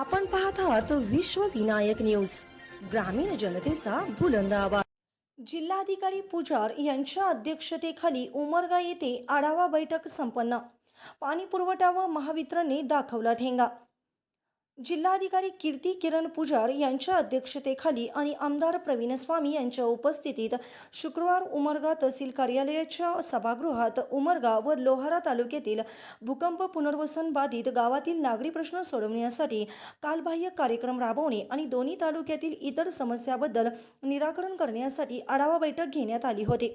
आपण पाहत आहात विश्व विनायक न्यूज ग्रामीण जनतेचा बुलंद आवाज. जिल्हाधिकारी पुजार यांच्या अध्यक्षतेखाली उमरगा येथे आढावा बैठक संपन्न. पाणी पुरवठा व महावितरणने दाखवला ठेंगा. जिल्हाधिकारी कीर्ती किरण पुजार यांच्या अध्यक्षतेखाली आणि आमदार प्रवीण स्वामी यांच्या उपस्थितीत शुक्रवार उमरगा तहसील कार्यालयाच्या सभागृहात उमरगा व लोहारा तालुक्यातील भूकंप पुनर्वसन बाधित गावातील नागरी प्रश्न सोडवण्यासाठी कालबाह्य कार्यक्रम राबवणे आणि दोन्ही तालुक्यातील इतर समस्याबद्दल निराकरण करण्यासाठी आढावा बैठक घेण्यात आली होती.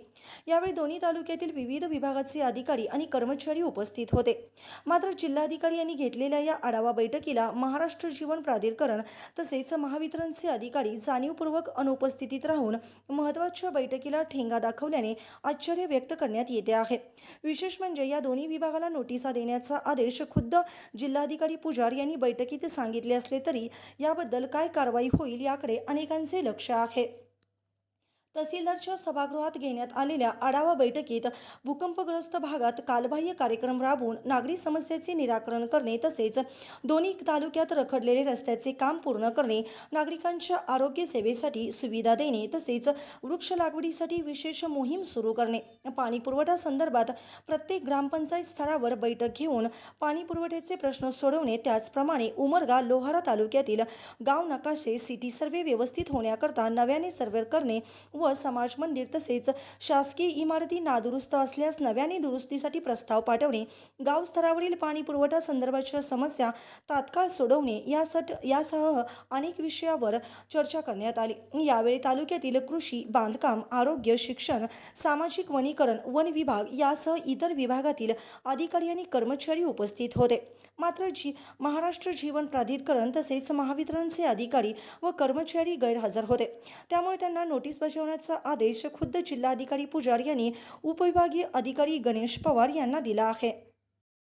यावेळी दोन्ही तालुक्यातील विविध विभागाचे अधिकारी आणि कर्मचारी उपस्थित होते. मात्र जिल्हाधिकारी यांनी घेतलेल्या या आढावा बैठकीला महाराष्ट्र जीवन प्राधिकरण तसेच महावितरणचे अधिकारी जाणीवपूर्वक अनुपस्थितीत राहून महत्त्वाच्या बैठकीला ठेंगा दाखवल्याने आश्चर्य व्यक्त करण्यात येते आहे. विशेष म्हणजे या दोन्ही विभागाला नोटिसा देण्याचा आदेश खुद्द जिल्हाधिकारी पुजार यांनी बैठकीत सांगितले असले तरी याबद्दल काय कारवाई होईल याकडे अनेकांचे लक्ष आहे. तहसीलदारच्या सभागृहात घेण्यात आलेल्या आढावा बैठकीत भूकंपग्रस्त भागात कालबाह्य कार्यक्रम राबवून नागरी समस्येचे निराकरण करणे तसेच दोन्ही तालुक्यात रखडलेले रस्त्याचे काम पूर्ण करणे नागरिकांच्या आरोग्य सेवेसाठी सुविधा देणे तसेच वृक्ष लागवडीसाठी विशेष मोहीम सुरू करणे. पाणी पुरवठा संदर्भात प्रत्येक ग्रामपंचायत स्तरावर बैठक घेऊन पाणी पुरवठ्याचे प्रश्न सोडवणे त्याचप्रमाणे उमरगा लोहारा तालुक्यातील गाव नकाशे सिटी सर्वे व्यवस्थित होण्याकरता नव्याने सर्वे करणे व समाज मंदिर तसेच शासकीय इमारती नादुरुस्त असल्यास नव्याने दुरुस्तीसाठी प्रस्ताव पाठवणे गावस्तरावरील पाणी पुरवठा संदर्भाच्या समस्या तात्काळ सोडवणे यासट यासह अनेक विषयावर चर्चा करण्यात आली. यावेळी तालुक्यातील कृषी बांधकाम आरोग्य शिक्षण सामाजिक वनीकरण वन विभाग यासह इतर विभागातील अधिकारी आणि कर्मचारी उपस्थित होते. मात्र जी महाराष्ट्र जीवन प्राधिकरण तसेच महावितरणचे अधिकारी व कर्मचारी गैरहजर होते. त्यामुळे त्यांना नोटीस करण्याचा आदेश खुद्द जिल्हाधिकारी पुजार यांनी उपविभागीय अधिकारी गणेश पवार यांना दिला आहे.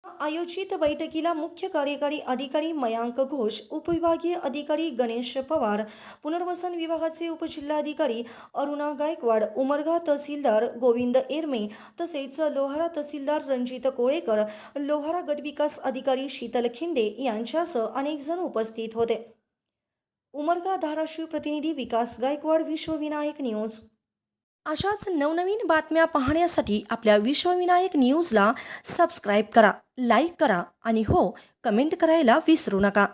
आयोजित बैठकीला मुख्य कार्यकारी अधिकारी मयांक घोष उपविभागीय अधिकारी गणेश पवार पुनर्वसन विभागाचे उपजिल्हाधिकारी अरुणा गायकवाड उमरगा तहसीलदार गोविंद एरमे तसेच लोहारा तहसीलदार रणजित कोळेकर लोहारा गटविकास अधिकारी शीतल खिंडे यांच्यासह अनेक जण उपस्थित होते. उमरगा धाराशिव प्रतिनिधी विकास गायकवाड विश्वविनायक न्यूज. अशाच नवनवीन बातम्या पाहण्यासाठी आपल्या विश्वविनायक न्यूजला सबस्क्राईब करा लाईक करा आणि हो कमेंट करायला विसरू नका.